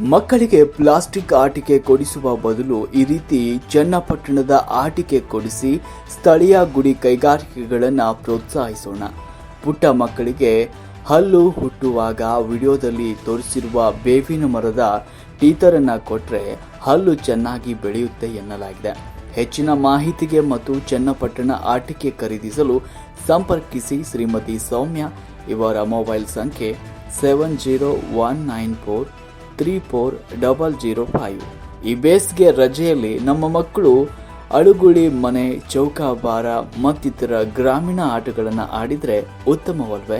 ಮಕ್ಕಳಿಗೆ ಪ್ಲಾಸ್ಟಿಕ್ ಆಟಿಕೆ ಕೊಡಿಸುವ ಬದಲು ಈ ರೀತಿ ಚನ್ನಪಟ್ಟಣದ ಆಟಿಕೆ ಕೊಡಿಸಿ ಸ್ಥಳೀಯ ಗುಡಿ ಕೈಗಾರಿಕೆಗಳನ್ನು ಪ್ರೋತ್ಸಾಹಿಸೋಣ. ಪುಟ್ಟ ಮಕ್ಕಳಿಗೆ ಹಲ್ಲು ಹುಟ್ಟುವಾಗ ವಿಡಿಯೋದಲ್ಲಿ ತೋರಿಸಿರುವ ಬೇವಿನ ಮರದ ಟೀತರನ್ನು ಕೊಟ್ಟರೆ ಹಲ್ಲು ಚೆನ್ನಾಗಿ ಬೆಳೆಯುತ್ತೆ ಎನ್ನಲಾಗಿದೆ. ಹೆಚ್ಚಿನ ಮಾಹಿತಿಗೆ ಮತ್ತು ಚನ್ನಪಟ್ಟಣ ಆಟಿಕೆ ಖರೀದಿಸಲು ಸಂಪರ್ಕಿಸಿ ಶ್ರೀಮತಿ ಸೌಮ್ಯ. ಇವರ ಮೊಬೈಲ್ ಸಂಖ್ಯೆ seven zero one nine four three four double zero five. ಈ ಬೇಸಿಗೆ ರಜೆಯಲ್ಲಿ ನಮ್ಮ ಮಕ್ಕಳು ಅಳುಗುಳಿ ಮನೆ ಚೌಕಾಬಾರ ಮತ್ತಿತರ ಗ್ರಾಮೀಣ ಆಟಗಳನ್ನು ಆಡಿದರೆ ಉತ್ತಮವಲ್ವೇ?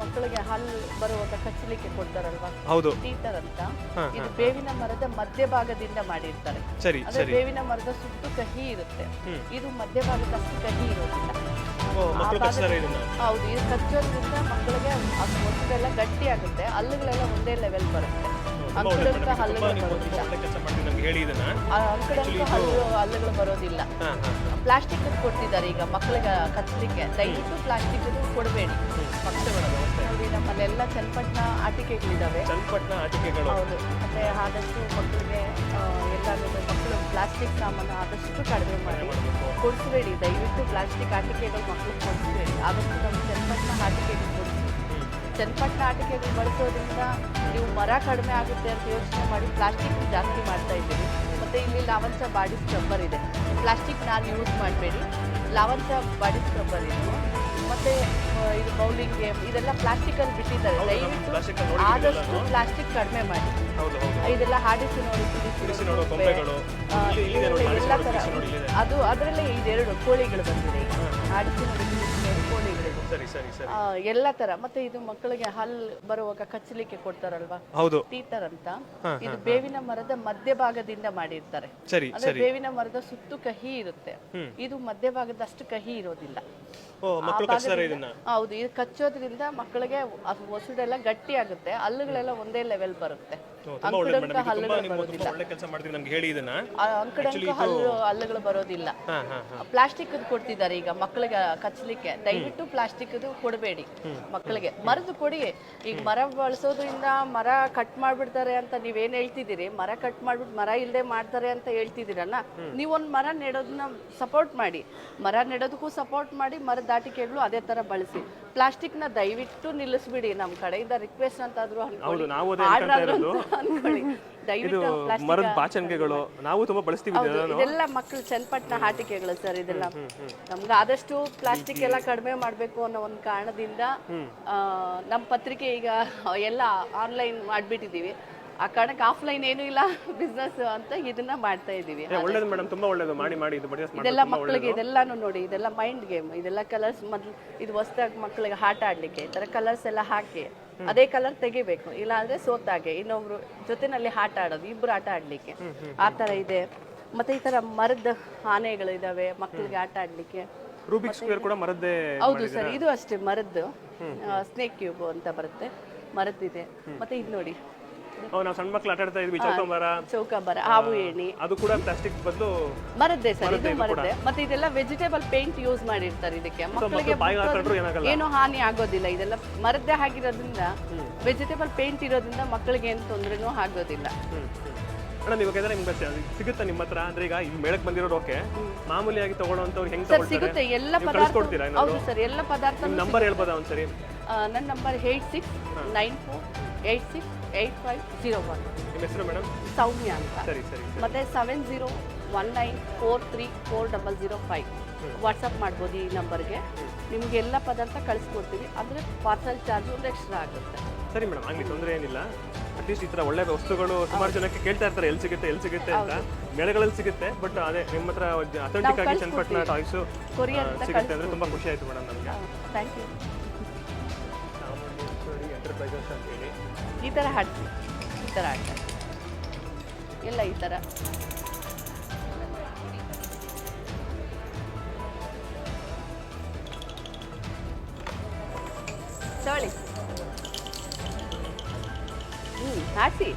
ಮಕ್ಕಳಿಗೆ ಹಾಲು ಬರುವಾಗ ಕಚ್ಚಲಿಕ್ಕೆ ಕೊಡ್ತಾರಲ್ವಾ? ಹೌದು. ಟೀಟರ್ ಅಂತ. ಇದು ಬೇವಿನ ಮರದ ಮಧ್ಯಭಾಗದಿಂದ ಮಾಡಿರ್ತಾರೆ. ಸರಿ ಅಂದ್ರೆ ಸರಿ. ಬೇವಿನ ಮರದ ಸುತ್ತ ಕಹಿ ಇರುತ್ತೆ. ಇದು ಮಧ್ಯಭಾಗದಷ್ಟು ಕಹಿ ಇರೋದಿಲ್ಲ. ಓ ಕಚ್ತಾರೆ ಇದನ್ನ? ಹೌದು ಇದು ಕಚ್ಚೋದ್ರಿಂದ ಮಕ್ಕಳಿಗೆ ಅದು ಮೊಸರೆಲ್ಲ ಗಟ್ಟಿ ಆಗುತ್ತೆ ಹಲ್ಲುಗಳೆಲ್ಲ ಒಂದೇ ಲೆವೆಲ್ ಬರುತ್ತೆ. ಅಂಕುಡಂಕ ಹಲ್ಲುಗಳು ಬರೋದಿಲ್ಲ. ನಮ್ಗೆ ಹೇಳಿ ಇದನ್ನ. ಆ ಅಂಕುಡಂಕ ಹಲ್ಲು ಹಲ್ಲುಗಳು ಬರೋದಿಲ್ಲ. ಪ್ಲಾಸ್ಟಿಕ್ ಕೊಡ್ತಿದ್ದಾರೆ ಈಗ ಮಕ್ಕಳಿಗೆ ಕಚ್ಚಲಿಕ್ಕೆ ದಯವಿಟ್ಟು ಪ್ಲಾಸ್ಟಿಕ್ ಕೊಡಬೇಡಿ. ಪಕ್ಷಗಳು ನೋಡಿ ನಮ್ಮಲ್ಲೆಲ್ಲ ಚನ್ನಪಟ್ಟಣ ಆಟಿಕೆಗಳಿದ್ದಾವೆ ಚನ್ನಪಟ್ಟಣ ಆಟಿಕೆಗಳು. ಹೌದು. ಮತ್ತೆ ಆದಷ್ಟು ಮಕ್ಕಳಿಗೆ ಎಲ್ಲರೂ ಮಕ್ಕಳು ಪ್ಲಾಸ್ಟಿಕ್ ಸಾಮಾನು ಆದಷ್ಟು ಕಡಿಮೆ ಮಾಡಿ ಕೊಡಿಸಬೇಡಿ. ದಯವಿಟ್ಟು ಪ್ಲಾಸ್ಟಿಕ್ ಆಟಿಕೆಗಳು ಮಕ್ಕಳಿಗೆ ಕೊಡಿಸಬೇಡಿ. ಆದಷ್ಟು ನಮ್ಮ ಚನ್ನಪಟ್ಟಣ ಆಟಿಕೆಗಳು ಕೊಡಿಸಿ ಚನ್ನಪಟ್ಟಣ ಆಟಿಕೆಗಳು ಬಳಸೋದ್ರಿಂದ ನೀವು ಮರ ಕಡಿಮೆ ಆಗುತ್ತೆ ಅಂತ ಯೋಚನೆ ಮಾಡಿ ಪ್ಲಾಸ್ಟಿಕ್ ಜಾಸ್ತಿ ಮಾಡ್ತಾ ಇದ್ದೀವಿ ಮತ್ತು ಇಲ್ಲಿ ಲಾವಂಚ ಬಾಡಿ ಸ್ಕ್ರಬ್ಬರ್ ಇದೆ. ಪ್ಲಾಸ್ಟಿಕ್ ನಾನು ಯೂಸ್ ಮಾಡಬೇಡಿ. ಲಾವಂಚ ಬಾಡಿ ಸ್ಕ್ರಬ್ಬರ್ ಇದು. ಮತ್ತು ಇದು ಬೌಲಿಂಗ್ ಗೇಮ್ ಇದೆಲ್ಲ ಪ್ಲಾಸ್ಟಿಕಲ್ಲಿ ಬಿಟ್ಟಿದ್ದಾರೆ. ದಯವಿಟ್ಟು ಆದಷ್ಟು. ಪ್ಲಾಸ್ಟಿಕ್ ಕಡಿಮೆ ಮಾಡಿ. ಇದೆಲ್ಲ ಹಾಡಿಸಿ ನೋಡಿ ಎಲ್ಲ ಥರ ಅದು ಅದರಲ್ಲೇ ಇದೆರಡು ಕೋಳಿಗಳು ಬಂದಿದೆ. ಕೋಳಿಗಳಿದೆ ಸರಿ ಸರಿ ಸರಿ. ಆ, ಎಲ್ಲ ತರ. ಮತ್ತೆ ಇದು ಮಕ್ಕಳಿಗೆ ಹಲ್ಲು ಬರುವಾಗ ಕಚ್ಚಲಿಕ್ಕೆ ಕೊಡ್ತಾರಲ್ವಾ? ಹೌದು. ಟೀತರ್ ಅಂತ. ಇದು ಬೇವಿನ ಮರದ ಮಧ್ಯಭಾಗದಿಂದ ಮಾಡಿರ್ತಾರೆ. ಸರಿ ಅಂದ್ರೆ ಬೇವಿನ ಮರದ ಸುತ್ತು ಕಹಿ ಇರುತ್ತೆ. ಇದು ಮಧ್ಯಭಾಗದಷ್ಟು ಕಹಿ ಇರೋದಿಲ್ಲ. ಓ ಮಕ್ಕಳು ಕಚ್ತಾರೆ ಇದನ್ನ? ಹೌದು ಇದು ಕಚ್ಚೋದ್ರಿಂದ ಮಕ್ಕಳಿಗೆ ಅದು ಗಟ್ಟಿ ಆಗುತ್ತೆ ಹಲ್ಲುಗಳೆಲ್ಲ ಒಂದೇ ಲೆವೆಲ್ ಬರುತ್ತೆ. ಅಂಕುಡಂಕ ಹಲ್ಲುಗಳು ಬರೋದಿಲ್ಲ ತುಂಬಾ ಒಳ್ಳೆ ಕೆಲಸ ಮಾಡ್ತೀವಿ ನಮ್ಗೆ ಹೇಳಿ ಇದನ್ನ. ಆ ಅಂಕುಡಂಕ ಹಲ್ಲು ಹಲ್ಲುಗಳು ಬರೋದಿಲ್ಲ. ಪ್ಲಾಸ್ಟಿಕ್ ಕೊಡ್ತಿದ್ದಾರೆ ಈಗ ಮಕ್ಕಳಿಗೆ ಕಚ್ಚಲಿಕ್ಕೆ ದಯವಿಟ್ಟು ಪ್ಲಾಸ್ಟಿಕ್ ಕೊಡಬೇಡಿ ಮಕ್ಕಳಿಗೆ. ಮರದ್ದು ಕೊಡಿ. ಈಗ ಮರ ಬಳಸೋದ್ರಿಂದ ಮರ ಕಟ್ ಮಾಡ್ಬಿಡ್ತಾರೆ ಅಂತ ನೀವೇನ್ ಹೇಳ್ತಿದ್ದೀರಿ? ಮರ ಕಟ್ ಮಾಡ್ಬಿಟ್ಟು ಮರ ಇಲ್ಲದೆ ಮಾಡ್ತಾರೆ ಅಂತ ಹೇಳ್ತಿದ್ದೀರಲ್ಲ? ನೀವೊಂದು ಮರ ನೆಡೋದನ್ನ ಸಪೋರ್ಟ್ ಮಾಡಿ. ಮರ ನೆಡೋದಕ್ಕೂ ಸಪೋರ್ಟ್ ಮಾಡಿ ಮರದ ದಾಟಿಕೆಗಳು ಅದೇ ತರ ಬಳಸಿ. ಪ್ಲಾಸ್ಟಿಕ್ನ ದಯವಿಟ್ಟು ನಿಲ್ಲಿಸ್ಬಿಡಿ. ನಮ್ಮ ಕಡೆಯಿಂದ ರಿಕ್ವೆಸ್ಟ್ ಅಂತಾದ್ರೂ ಹೌದು, ನಾವು ಅದೇ ಆರ್ಡರ್ ಅನ್ಕೊಂತಾ ಆದ್ರೂ ಇರೋದು. ಅನ್ಕೊಳ್ಳಿ. ಇದು ದಯವಿಟ್ಟು ಮರದ ಬಾಚಣಿಗೆಗಳು ನಾವು ತುಂಬಾ ಬಳಸ್ತೀವಿ ಹೌದು ಇದೆಲ್ಲ. ಮಕ್ಕಳು ಚನ್ನಪಟ್ಟಣ ಹಾಟಿಕೆಗಳು ಸರ್ ಇದೆಲ್ಲ. ನಮ್ಗೆ ಆದಷ್ಟು ಪ್ಲಾಸ್ಟಿಕ್ ಎಲ್ಲ ಕಡಿಮೆ ಮಾಡಬೇಕು ಅನ್ನೋ ಒಂದು ಕಾರಣದಿಂದ ಆ, ನಮ್ಮ ಪತ್ರಿಕೆ ಈಗ ಎಲ್ಲ ಆನ್ಲೈನ್ ಮಾಡಿಬಿಟ್ಟಿದ್ದೀವಿ. ಆ ಕಾರಣಕ್ಕೆ ಆಫ್ಲೈನ್ ಏನೂ ಇಲ್ಲ ಬಿಸ್ನೆಸ್ ಅಂತ ಇದನ್ನ ಮಾಡ್ತಾ ಇದೀವಿ ಒಳ್ಳೇದು ಮೇಡಮ್ ತುಂಬಾ ಒಳ್ಳೇದು. ಮಾಡಿ ಮಾಡಿ ಇದು ಇದೆಲ್ಲ ಮಕ್ಕಳಿಗೆ ಇದೆಲ್ಲಾನು ನೋಡಿ ಇದೆಲ್ಲ ಮೈಂಡ್ ಗೇಮ್ ಇದೆಲ್ಲ ಕಲರ್ಸ್ ಮೊದಲು ಇದು ಹೊಸದಾಗಿ ಮಕ್ಕಳಿಗೆ ಆಟ ಆಡ್ಲಿಕ್ಕೆ ಈ ತರ ಕಲರ್ಸ್ ಎಲ್ಲ ಹಾಕಿ ಅದೇ ಕಲರ್ ತೆಗಿಬೇಕು. ಇಲ್ಲ ಅಂದ್ರೆ ಸೋತಾಗೆ ಇನ್ನೊಬ್ರು ಜೊತೆನಲ್ಲಿ ಆಟ ಆಡೋದು ಇಬ್ರು ಆಟ ಆಡ್ಲಿಕ್ಕೆ. ಆ ತರ ಇದೆ. ಮತ್ತೆ ಈ ತರ ಮರದ ಆನೆಗಳು ಇದಾವೆ ಮಕ್ಕಳಿಗೆ ಆಟ ಆಡ್ಲಿಕ್ಕೆ. ರೂಬಿಕ್ ಸ್ಕ್ವೇರ್ ಕೂಡ ಮರದ್ದೇ ಹೌದು ಸರ್ ಇದು ಅಷ್ಟೇ ಮರದ್ದು. ಸ್ನೇಕ್ ಕ್ಯೂಬ್ ಅಂತ ಬರುತ್ತೆ. ಮರದ್ದಿದೆ. ಮತ್ತೆ ಇದು ನೋಡಿ ನಾವು ಸಣ್ಣ ಮಕ್ಳು ಆಟ ಆಡ್ತಾ ಇದ್ವಿ ಚೌಕಂಬರ. ಚೌಕಾಬಾರ ಹಾವು ಏಣಿ. ಅದು ಕೂಡ ಪ್ಲಾಸ್ಟಿಕ್ ಬದಲು ಮರದ್ದೇ ಸರ್ ಇದು ಮರದ್ದೇ. ಮತ್ತೆ ಇದೆಲ್ಲ ವೆಜಿಟೇಬಲ್ ಪೇಂಟ್ ಯೂಸ್ ಮಾಡಿರ್ತಾರೆ ಇದಕ್ಕೆ. ಮಕ್ಕಳಿಗೆ ಏನು ಹಾನಿ ಆಗೋದಿಲ್ಲ. ಇದೆಲ್ಲ ಮರದ್ದೇ ಆಗಿರೋದ್ರಿಂದ ವೆಜಿಟೇಬಲ್ ಪೇಂಟ್ ಇರೋದ್ರಿಂದ ಮಕ್ಕಳಿಗೆ ಏನು ತೊಂದರೆನೂ ಆಗೋದಿಲ್ಲ. ಮೇಡಮ್ ಯಾಕಂದ್ರೆ ನಿಮ್ಗೆ ಗೊತ್ತೆ, ಸಿಗುತ್ತಾ ನಿಮ್ಮ ಹತ್ರ. ಅಂದ್ರೆ ಈಗ ಈ ಮೇಳಕ್ಕೆ ಬಂದಿರೋರು ಓಕೆ ಮಾಮೂಲಿಯಾಗಿ ತಗೊಳ್ಳೋಂಥವ್ರು ಹೆಂಗ್ ಸರ್ ಸಿಗುತ್ತೆ. ಎಲ್ಲ ಪದಾರ್ಥ ಹೌದು ಸರ್ ಎಲ್ಲ ಪದಾರ್ಥ ನಂಬರ್ ಹೇಳ್ಬೋದಾ ಒಂದ್ಸರಿ? ನನ್ನ number eight six nine four eight six eight five zero one. ನಿಮ್ಮ ಹೆಸರು ಮೇಡಮ್? ಸೌಮ್ಯ ಅಂತ. ಸರಿ ಸರಿ ಮತ್ತೆ seven zero one nine four three four double zero five. WhatsApp ಮಾಡ್ಬೋದು ಈ ನಂಬರ್ಗೆ. ನಿಮ್ಗೆ ಎಲ್ಲ ಪದಾರ್ಥ ಕಳಿಸ್ಕೊಡ್ತೀವಿ ಅಂದರೆ ಪಾರ್ಸಲ್ ಚಾರ್ಜ್ ಒಂದು ಎಕ್ಸ್ಟ್ರಾ ಆಗುತ್ತೆ. ಸರಿ ಮೇಡಮ್ ಹಂಗೆ ತೊಂದರೆ ಏನಿಲ್ಲ. ಅಟ್ಲೀಸ್ಟ್ ಈ ಥರ ಒಳ್ಳೆ ವಸ್ತುಗಳು ಸುಮಾರು ಜನಕ್ಕೆ ಕೇಳ್ತಾ ಇರ್ತಾರೆ ಎಲ್ಲಿ ಸಿಗುತ್ತೆ ಎಲ್ಲಿ ಸಿಗುತ್ತೆ ಅಂತ. ಮೇಳಗಳಲ್ಲಿ ಸಿಗುತ್ತೆ ಬಟ್ ಅದೇ ನಿಮ್ಮ ಹತ್ರ ಅಥೆಂಟಿಕ್ ಆಗಿ ಚನ್ನಪಟ್ಟಣ ಟಾಯ್ಸು ಸಿಗುತ್ತೆ ಅಂದರೆ ತುಂಬ ಖುಷಿ ಆಯಿತು ಮೇಡಮ್ ನಮಗೆ. ಥ್ಯಾಂಕ್ ಯು ಎಂಟರ್ಪ್ರೈಸಸ್ ಅಂತೇಳಿ ಈ ಥರ ಹಾಡ್ತೀವಿ ಈ ಥರ ಹಾಡ್ತಾರೆ ಎಲ್ಲ ಈ ಥರ. ತಗೊಳ್ಳಿ ಹ್ಞೂ ಹಾಡಿಸಿ